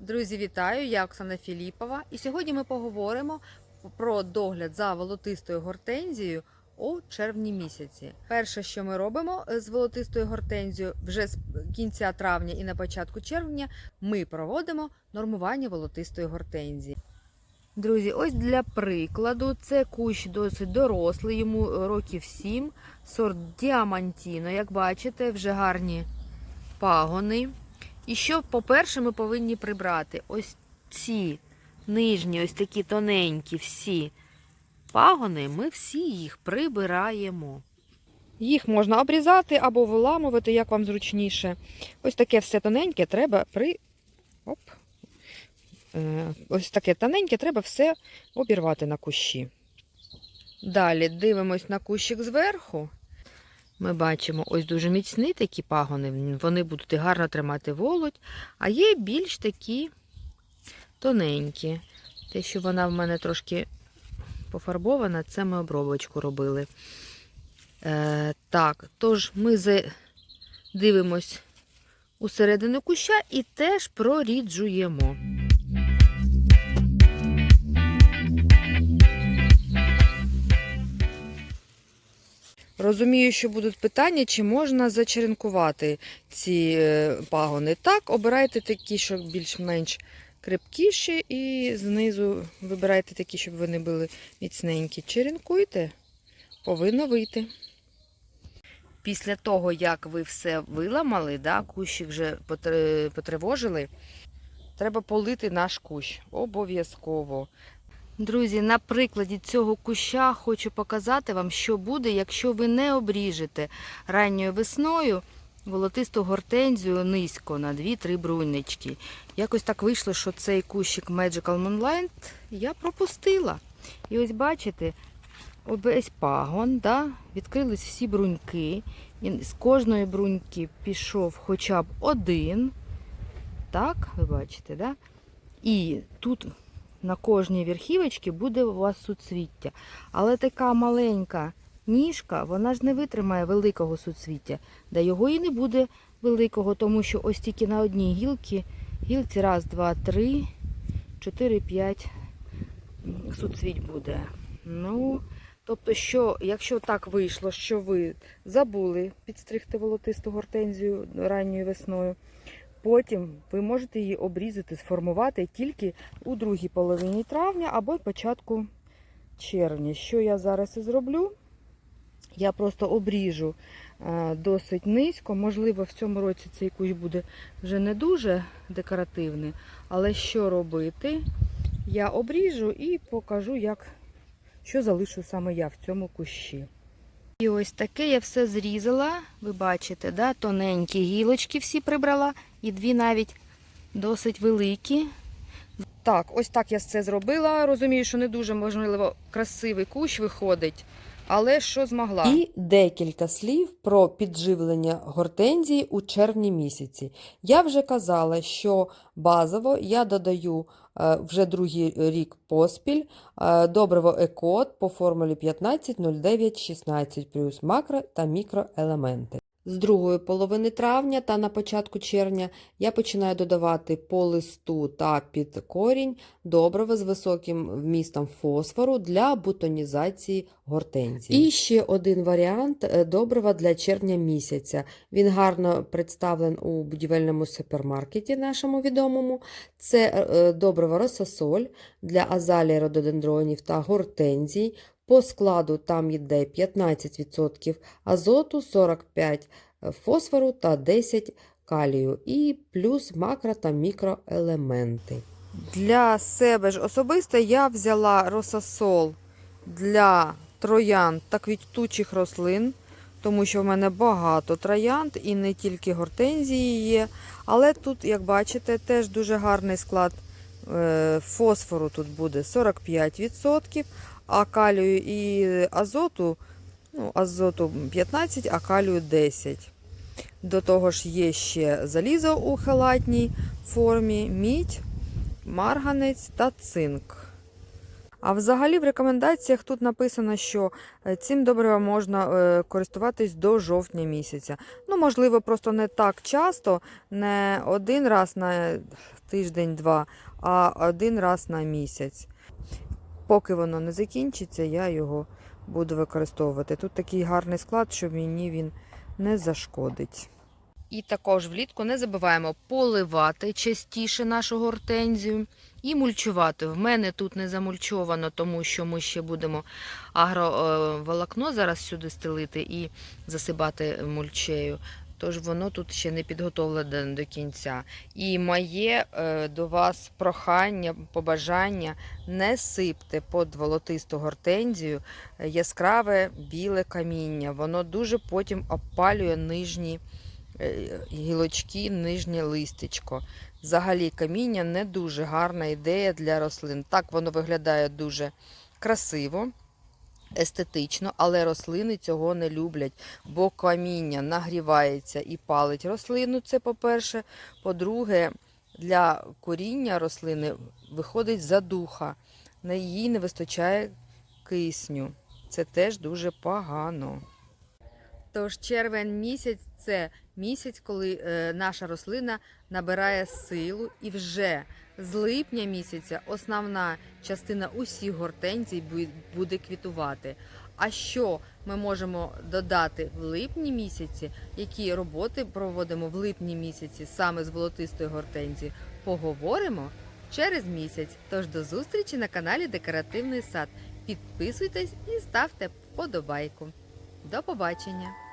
Друзі, вітаю! Я Оксана Філіпова. І сьогодні ми поговоримо про догляд за волотистою гортензією у червні місяці. Перше, що ми робимо з волотистою гортензією, вже з кінця травня і на початку червня, ми проводимо нормування волотистої гортензії. Друзі, ось для прикладу, це кущ досить дорослий, йому років 7, сорт Діамантіно. Як бачите, вже гарні пагони. І що, по-перше, ми повинні прибрати ось ці нижні, ось такі тоненькі всі пагони, ми всі їх прибираємо. Їх можна обрізати або виламувати, як вам зручніше. Ось таке все тоненьке треба при. Оп. Е, Ось таке тоненьке треба все обірвати на кущі. Далі дивимось на кущик зверху. Ми бачимо ось дуже міцні такі пагони, вони будуть гарно тримати володь, а є більш такі тоненькі. Те, що вона в мене трошки пофарбована, це ми обробочку робили. Е, Так, тож ми дивимось у середину куща і теж проріджуємо. Розумію, що будуть питання, чи можна зачеренкувати ці е, пагони. Так, обирайте такі, щоб більш-менш крепкіші, і знизу вибирайте такі, щоб вони були міцненькі. Черенкуйте, повинно вийти. Після того, як ви все виламали, да, кущик вже потр- потривожили, треба полити наш кущ. Обов'язково. Друзі, на прикладі цього куща хочу показати вам, що буде, якщо ви не обріжете ранньою весною волотисту гортензію низько на 2-3 бруннички. Якось так вийшло, що цей кущик Magical Moonlight я пропустила. І ось бачите, весь пагон, да, відкрились всі бруньки. І з кожної бруньки пішов хоча б один. Так, ви бачите, да? І тут на кожній верхівочці буде у вас суцвіття. Але така маленька ніжка, вона ж не витримає великого суцвіття. Да його і не буде великого, тому що ось тільки на одній гілці, гілці раз, два, три, чотири, п'ять суцвіть буде. Ну, тобто, що, якщо так вийшло, що ви забули підстригти волотисту гортензію ранньою весною, Потім ви можете її обрізати, сформувати тільки у другій половині травня або початку червня. Що я зараз і зроблю? Я просто обріжу е, досить низько. Можливо, в цьому році цей кущ буде вже не дуже декоративний. Але що робити? Я обріжу і покажу, як, що залишу саме я в цьому кущі. І ось таке я все зрізала. Ви бачите, да? тоненькі гілочки всі прибрала, і дві навіть досить великі. Так, ось так я це зробила. Розумію, що не дуже можливо красивий кущ виходить, але що змогла. І декілька слів про підживлення гортензії у червні місяці. Я вже казала, що базово я додаю е, вже другий рік поспіль е, добриво екот по формулі 15,09,16 плюс макро та мікроелементи. З другої половини травня та на початку червня я починаю додавати по листу та під корінь добрива з високим вмістом фосфору для бутонізації гортензії. І ще один варіант е, добрива для червня місяця. Він гарно представлен у будівельному супермаркеті нашому відомому. Це е, добрива рососоль для азалії рододендронів та гортензій. По складу там йде 15% азоту, 45 фосфору та 10 калію, і плюс макро та мікроелементи. Для себе ж особисто я взяла рососол для троянд та квітучих рослин, тому що в мене багато троянд і не тільки гортензії є. Але тут, як бачите, теж дуже гарний склад е, фосфору тут буде 45%, а калію і азоту, ну, азоту 15, а калію 10. До того ж є ще залізо у халатній формі, мідь, марганець та цинк. А взагалі в рекомендаціях тут написано, що е, цим добривом можна е, користуватись до жовтня місяця. Ну, можливо, просто не так часто, не один раз на тиждень-два, а один раз на місяць. Поки воно не закінчиться, я його буду використовувати. Тут такий гарний склад, що мені він не зашкодить. І також влітку не забуваємо поливати частіше нашу гортензію і мульчувати. В мене тут не замульчовано, тому що ми ще будемо агроволокно зараз сюди стелити і засипати мульчею. Тож воно тут ще не підготовлене до кінця. І моє е, до вас прохання, побажання не сипте під волотисту гортензію е, яскраве біле каміння. Воно дуже потім опалює нижні е, гілочки, нижнє листечко. Взагалі каміння не дуже гарна ідея для рослин. Так воно виглядає дуже красиво, естетично, але рослини цього не люблять, бо каміння нагрівається і палить рослину. Це по-перше. По-друге, для коріння рослини виходить задуха, на їй не вистачає кисню. Це теж дуже погано. Тож червень місяць це місяць, коли е, наша рослина набирає силу, і вже з липня місяця основна частина усіх гортензій буде квітувати. А що ми можемо додати в липні місяці? Які роботи проводимо в липні місяці саме з волотистою гортензією? Поговоримо через місяць. Тож до зустрічі на каналі Декоративний сад. Підписуйтесь і ставте вподобайку. До побачення!